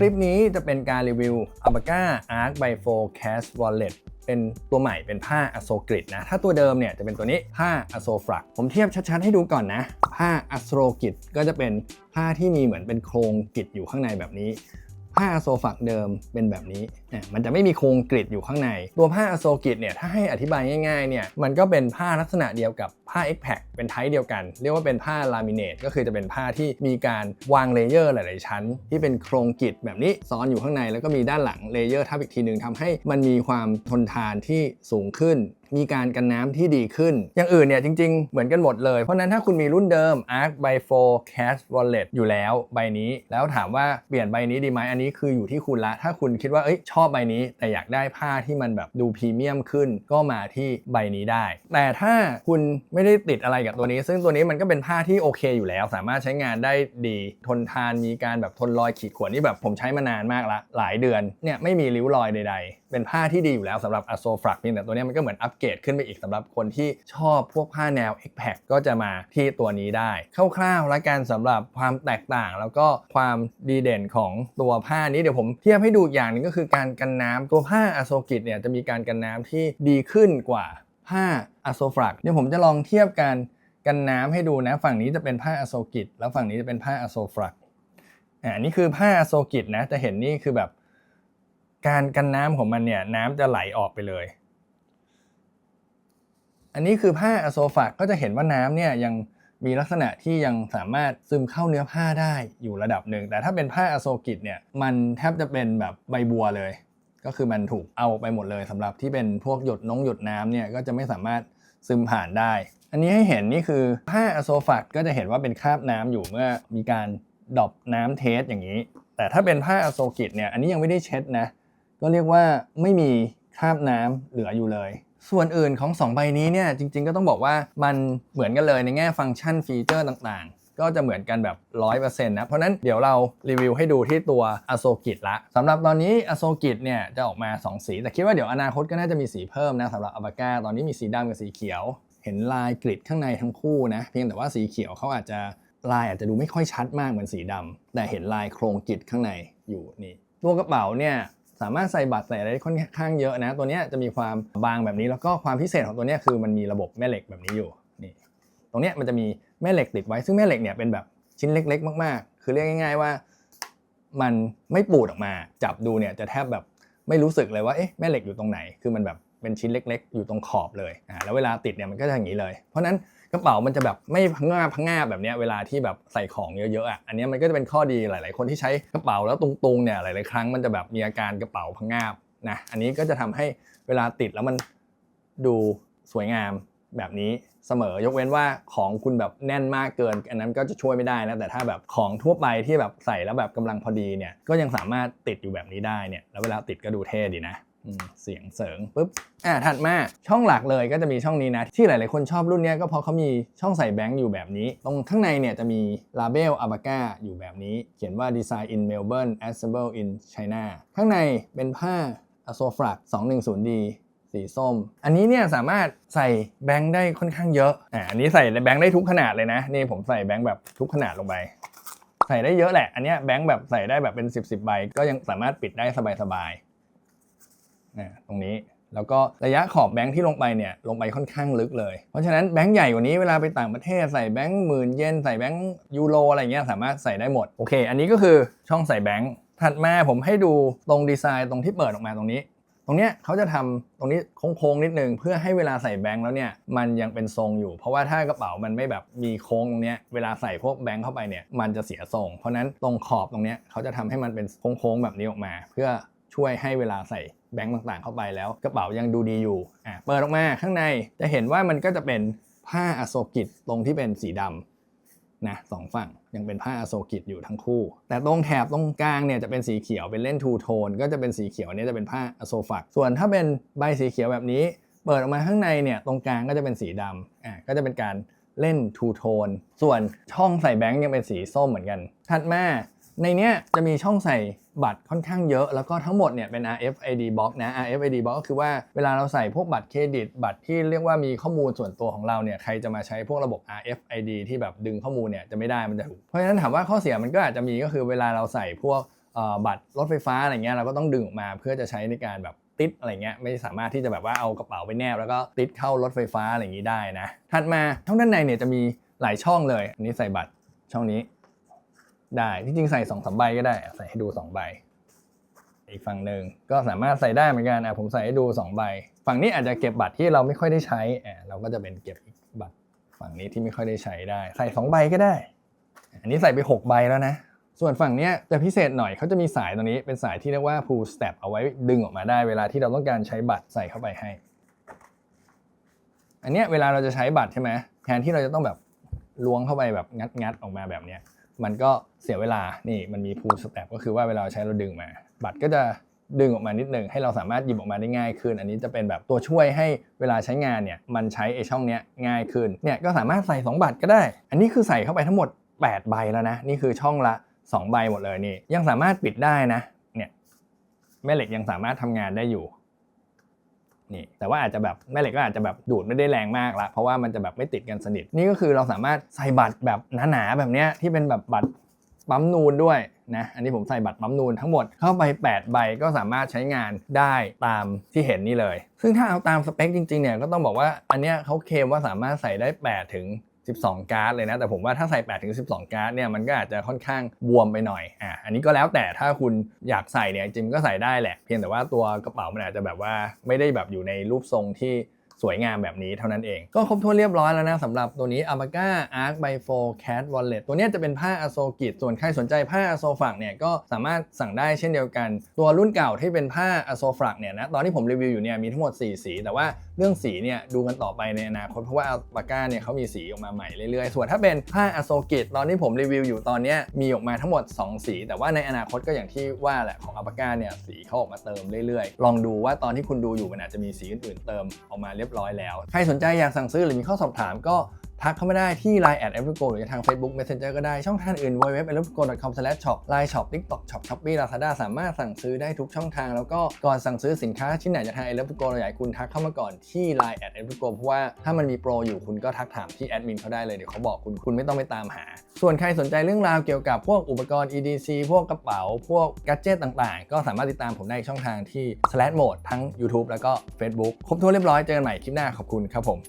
คลิปนี้จะเป็นการรีวิว a b a c a Arc by 4 Cast Wallet เป็นตัวใหม่เป็นผ้าอโซกริดนะ ถ้าตัวเดิมเนี่ยจะเป็นตัวนี้ผ้าอโซฟรัก ผมเทียบชัดๆให้ดูก่อนนะ ผ้าอโซกริดก็จะเป็นผ้าที่มีเหมือนเป็นโครงกริดอยู่ข้างในแบบนี้ ผ้าอโซฝักเดิมเป็นแบบนี้นี่ยมันจะไม่มีโครงกริดอยู่ข้างใน ตัวผ้าอโซกิดเนี่ยถ้าให้อธิบายง่ายๆเนี่ยมันก็เป็นผ้าลักษณะเดียวกับผ้า x p a c เป็นไทป์เดียวกัน เรียกว่าเป็นผ้าลามิเนตก็คือจะเป็นผ้าที่มีการวางเลเยอร์หลายๆ ชั้น ที่เป็นโครงกริดแบบนี้ซ้อนอยู่ข้างใน แล้วก็มีด้านหลังเลเยอร์ทับอีกทีหนึ่งทำให้มันมีความทนทานที่สูงขึ้น มีการกันน้ำที่ดีขึ้น อย่างอื่นเนี่ยจริง ๆ เหมือนกันหมดเลย เพราะฉะนั้นถ้าคุณมีรุ่นเดิม Arc by 4 Cash Wallet อยู่แล้วใบนี้ แล้วถามว่าเปลี่ยนใบนี้ดีไหมอันนี้คืออยู่ที่คุณละ ถ้าคุณคิดว่าเอ้ยชอบใบนี้ แต่อยากได้ผ้าที่มันแบบดูพรีเมียมขึ้น ก็มาที่ใบนี้ได้ แต่ถ้าคุณไม่ได้ติดอะไรกับตัวนี้ ซึ่งตัวนี้มันก็เป็นผ้าที่โอเคอยู่แล้ว สามารถใช้งานได้ดีทนทานมีการแบบทนรอยขีดข่วนนี่แบบผมใช้มานานมากละหลายเดือนเนี่ยไม่มีริ้วรอยใดๆเป็นผ้าที่ดีอยู่แล้วสำหรับอโซฟรักเพียงแต่ตัวนี้มันก็เหมือนอัปเกรดขึ้นไปอีกสำหรับคนที่ชอบพวกผ้าแนว x p a c ก็จะมาที่ตัวนี้ได้ คร่าวๆและกันสำหรับความแตกต่าง แล้วก็ความดีเด่นของตัวผ้านี้เดี๋ยวผมเทียบให้ดูอย่างนึงก็คือการกันน้ำตัวผ้าอโซกิดเนี่ยจะมีการกันน้ำที่ดีขึ้นกว่าผ้าอโซฟรักเดี๋ยวผมจะลองเทียบกันกันน้ำให้ดูนะ ฝั่งนี้จะเป็นผ้าอโซกิดแล้วฝั่งนี้จะเป็นผ้าอโซฟรักอ่านี่คือผ้าอโซกิดนะจะเห็นนี่คือแบบ การกันน้ำของมันเนี่ยน้ำจะไหลออกไปเลย อันนี้คือผ้าอโซฟากก็จะเห็นว่าน้ำเนี่ยยังมีลักษณะที่ยังสามารถซึมเข้าเนื้อผ้าได้อยู่ระดับหนึ่ง แต่ถ้าเป็นผ้าอโซกิดเนี่ยมันแทบจะเป็นแบบใบบัวเลย ก็คือมันถูกเอาไปหมดเลยสำหรับที่เป็นพวกหยดน้องหยดน้ำเนี่ยก็จะไม่สามารถซึมผ่านได้ อันนี้ให้เห็นนี่คือผ้าอโซฟากก็จะเห็นว่าเป็นคราบน้ำอยู่เมื่อมีการดรอปน้ำเทสอย่างนี้ แต่ถ้าเป็นผ้าอโซกิดเนี่ยอันนี้ยังไม่ได้เช็ดนะ ก็เรียกว่าไม่มีคราบน้ำเหลืออยู่เลย ส่วนอื่นของ 2 ใบนี้เนี่ยจริง ๆ ก็ต้องบอกว่ามันเหมือนกันเลยในแง่ฟังก์ชันฟีเจอร์ต่างๆก็จะเหมือนกันแบบ 100%นะ เพราะนั้นเดี๋ยวเรารีวิวให้ดูที่ตัวอโซกิละสำหรับตอนนี้อโซกิเนี่ยจะออกมา 2 สี แต่คิดว่าเดี๋ยวอนาคตก็น่าจะมีสีเพิ่มนะสำหรับอ b a ก้าตอนนี้มีสีดำกับสีเขียว เห็นลายกริดข้างในทั้งคู่นะ เพียงแต่ว่าสีเขียวเขาอาจจะลายอาจจะดูไม่ค่อยชัดมากเหมือนสีดำแต่เห็นลายโครงกริดข้างในอยู่นี่ตัวกระเป๋าเนี่ย สามารถใส่บัตรใส่อะไรค่อนข้างเยอะนะ ตัวนี้จะมีความบางแบบนี้แล้วก็ความพิเศษของตัวนี้คือมันมีระบบแม่เหล็กแบบนี้อยู่นี่ตรงนี้มันจะมีแม่เหล็กติดไว้ ซึ่งแม่เหล็กเนี่ยเป็นแบบชิ้นเล็ก ๆ มากๆ คือเรียกง่าย ๆว่า มันไม่ปูดออกมา จับดูเนี่ยจะแทบแบบไม่รู้สึกเลยว่าเอ๊ะแม่เหล็กอยู่ตรงไหน คือมันแบบ เป็นชิ้นเล็ก ๆ อยู่ตรงขอบเลยอ่าแล้วเวลาติดเนี่ยมันก็จะอย่างนี้เลย เพราะนั้นกระเป๋ามันจะแบบไม่พังงาพังงาแบบนี้เวลาที่แบบใส่ของเยอะๆอะอันนี้มันก็จะเป็นข้อดีหลาย ๆ คนที่ใช้กระเป๋าแล้วตุงๆเนี่ยหลายๆครั้งมันจะแบบมีอาการกระเป๋าพังงาบนะอันนี้ก็จะทำให้เวลาติดแล้วมันดูสวยงามแบบนี้เสมอยกเว้นว่าของคุณแบบแน่นมากเกิน อันนั้นก็จะช่วยไม่ได้นะแต่ถ้าแบบของทั่วไปที่แบบใส่แล้วแบบกำลังพอดีเนี่ยก็ยังสามารถติดอยู่แบบนี้ได้เนี่ยแล้วเวลาติดก็ดูเท่ดีนะ เสียงเสริงปุ๊บอ่าถัดมาช่องหลักเลยก็จะมีช่องนี้นะ ที่หลาย ๆ คนชอบรุ่นนี้ก็เพราะเขามีช่องใส่แบงค์อยู่แบบนี้ ตรงข้างในเนี่ยจะมีลาเบลอาบาก้าอยู่แบบนี้ เขียนว่า Design in Melbourne Assemble in China ข้างในเป็นผ้า a s o f r a c 210D สีส้ม อันนี้เนี่ยสามารถใส่แบงค์ได้ค่อนข้างเยอะ อ่า อันนี้ใส่แบงค์ได้ทุกขนาดเลยนะ นี่ผมใส่แบงค์แบบทุกขนาดลงไป ใส่ได้เยอะแหละ อันนี้แบงค์แบบใส่ได้แบบเป็น 10บสใบก็ยังสามารถปิดได้สบายๆ นะตรงนี้แล้วก็ระยะขอบแบงค์ที่ลงไปเนี่ยลงไปค่อนข้างลึกเลย เพราะฉะนั้นแบงค์ใหญ่กว่านี้เวลาไปต่างประเทศใส่แบงค์หมื่นเยนใส่แบงค์ยูโรอะไรเงี้ยสามารถใส่ได้หมดโอเค อันนี้ก็คือช่องใส่แบงค์ถัดมาผมให้ดูตรงดีไซน์ตรงที่เปิดออกมาตรงนี้ ตรงเนี้ยเขาจะทำตรงนี้โค้งๆนิดนึงเพื่อให้เวลาใส่แบงค์แล้วเนี่ยมันยังเป็นทรงอยู่ เพราะว่าถ้ากระเป๋ามันไม่แบบมีโค้งตรงเนี้ยเวลาใส่พวกแบงค์เข้าไปเนี่ยมันจะเสียทรง เพราะนั้นตรงขอบตรงเนี้ยเขาจะทำให้มันเป็นโค้งๆแบบนี้ออกมา เพื่อ ช่วยให้เวลาใส่แบงค์ต่างๆ เข้าไปแล้วกระเป๋ายังดูดีอยู่อะเปิดออกมาข้างในจะเห็นว่ามันก็จะเป็นผ้าอโศกิตตรงที่เป็นสีดำนะสองฝั่งยังเป็นผ้าอโศกิตอยู่ทั้งคู่ แต่ตรงแถบตรงกลางเนี่ยจะเป็นสีเขียวเป็นเล่นทูโทนก็จะเป็นสีเขียวเนี่ยจะเป็นผ้าอโศฟัก ส่วนถ้าเป็นใบสีเขียวแบบนี้ เปิดออกมาข้างในเนี่ยตรงกลางก็จะเป็นสีดำอ่าก็จะเป็นการเล่นทูโทนส่วนช่องใส่แบงค์ยังเป็นสีส้มเหมือนกันถัดมาในเนี้ยจะมีช่องใส่ บัตรค่อนข้างเยอะ แล้วก็ทั้งหมดเนี่ยเป็น RFID box นะ RFID box ก็คือว่าเวลาเราใส่พวกบัตรเครดิต บัตรที่เรียกว่ามีข้อมูลส่วนตัวของเราเนี่ยใครจะมาใช้พวกระบบ RFID ที่แบบดึงข้อมูลเนี่ยจะไม่ได้มันจะถูกเพราะฉะนั้นถามว่าข้อเสียมันก็อาจจะมีก็คือเวลาเราใส่พวกบัตรรถไฟฟ้าอะไรเงี้ยเราก็ต้องดึงออกมาเพื่อจะใช้ในการแบบติดอะไรเงี้ยไม่สามารถที่จะแบบว่าเอากระเป๋าไปแนบแล้วก็ติดเข้ารถไฟฟ้าอะไรอย่างนี้ได้นะถัดมาช่องด้านในเนี่ยจะมีหลายช่องเลยอันนี้ใส่บัตรช่องนี้ ได้ที่จริงใส่สองสามใบก็ได้ ใส่ให้ดูสองใบ อีกฝั่งหนึ่งก็สามารถใส่ได้เหมือนกันอะผมใส่ให้ดูสองใบ ฝั่งนี้อาจจะเก็บบัตรที่เราไม่ค่อยได้ใช้อะเราก็จะเป็นเก็บอีกบัตรฝั่งนี้ที่ไม่ค่อยได้ใช้ได้ ใส่สองใบก็ได้ อันนี้ใส่ไปหกใบแล้วนะ ส่วนฝั่งนี้จะพิเศษหน่อยเขาจะมีสายตรงนี้เป็นสายที่เรียกว่า pull step เอาไว้ดึงออกมาได้เวลาที่เราต้องการใช้บัตรใส่เข้าไปให้ อันนี้เวลาเราจะใช้บัตรใช่ไหมแทนที่เราจะต้องแบบล้วงเข้าไปแบบงัดงัดๆออกมาแบบเนี้ย มันก็เสียเวลานี่มันมี pull step ก็คือว่าเวลาใช้เราดึงมา บัตรก็จะดึงออกมานิดนึงให้เราสามารถหยิบออกมาได้ง่ายขึ้น อันนี้จะเป็นแบบตัวช่วยให้เวลาใช้งานเนี่ยมันใช้ไอช่องเนี้ยง่ายขึ้นเนี่ยก็สามารถใส่ 2 บัตรก็ได้ อันนี้คือใส่เข้าไปทั้งหมด 8 ใบแล้วนะ นี่คือช่องละ 2 ใบหมดเลยนี่ยังสามารถปิดได้นะเนี่ยแม่เหล็กยังสามารถทำงานได้อยู่ นี่แต่ว่าอาจจะแบบแม่เหล็กก็อาจจะแบบดูดไม่ได้แรงมากละเพราะว่ามันจะแบบไม่ติดกันสนิทนี่ก็คือเราสามารถใส่บัตรแบบหนาๆแบบเนี้ยที่เป็นแบบบัตรปั๊มนูนด้วยนะอันนี้ผมใส่บัตรปั๊มนูนทั้งหมดเข้าไป 8 ใบก็สามารถใช้งานได้ตามที่เห็นนี่เลย ซึ่งถ้าเอาตามสเปคจริงๆเนี่ยก็ต้องบอกว่าอันเนี้ยเขาเคลมว่าสามารถใส่ได้8ถึง 12 การ์ดเลยนะ แต่ผมว่าถ้าใส่8ถึง12 การ์ดเนี่ยมันก็อาจจะค่อนข้างบวมไปหน่อยอะอันนี้ก็แล้วแต่ถ้าคุณอยากใส่เนี่ยจริงก็ใส่ได้แหละ เพียงแต่ว่าตัวกระเป๋ามันอาจจะแบบว่าไม่ได้แบบอยู่ในรูปทรงที่ สวยงามแบบนี้เท่านั้นเอง ก็ครบถ้วนเรียบร้อยแล้วนะสำหรับตัวนี้ a m a g a Arc by 4 Cat Wallet ตัวนี้จะเป็นผ้าอโศกิส่วนใครสนใจผ้าอโศฝักเนี่ยก็สามารถสั่งได้เช่นเดียวกัน ตัวรุ่นเก่าที่เป็นผ้าอโศฝักเนี่ยนะตอนที่ผมรีวิวอยู่เนี่ยมีทั้งหมด 4 สี แต่ว่าเรื่องสีเนี่ยดูกันต่อไปในอนาคตเพราะว่าอัลปาก้าเนี่ยเขามีสีออกมาใหม่เรื่อยๆ ส่วนถ้าเป็นผ้าอโศกิตอนที่ผมรีวิวอยู่ตอนเนี้ยมีออกมาทั้งหมด 2 สี แต่ว่าในอนาคตก็อย่างที่ว่าแหละของอัลปาก้าเนี่ยสีเขาออกมาเติมเรื่อยๆ ลองดูว่าตอนที่คุณดูอยู่มันอาจจะมีสีอื่นๆเติมออกมาเรียบร้อยแล้ว ใครสนใจอยากสั่งซื้อหรือมีข้อสอบถามก็ ทักเข้ามาได้ที่ Line แอด e v e r g o หรือทาง Facebook Messenger ก็ได้ช่องทางอื่น www e v e r g o c o m s h o p Line Shop TikTok Shop Shopee Lazada สามารถสั่งซื้อได้ทุกช่องทาง แล้วก็ก่อนสั่งซื้อสินค้าชิ้นไหนจากทาง e v e r g o เราอยากให้คุณทักเข้ามาก่อนที่ Line แอด e v e r g o เพราะว่าถ้ามันมีโปรอยู่คุณก็ทักถามที่แอดมินเขาได้เลยเดี๋ยวเขาบอกคุณคุณไม่ต้องไปตามหา ส่วนใครสนใจเรื่องราวเกี่ยวกับพวกอุปกรณ์ EDC พวกกระเป๋า พวกกัจเจตต่างๆ ก็สามารถติดตามผมได้ช่องทางที่ slash mode ทั้ง YouTube แล้วก็ Facebook ครบถ้วนเรียบร้อยเจอกันใหม่คลิปหน้าขอบคุณครับผม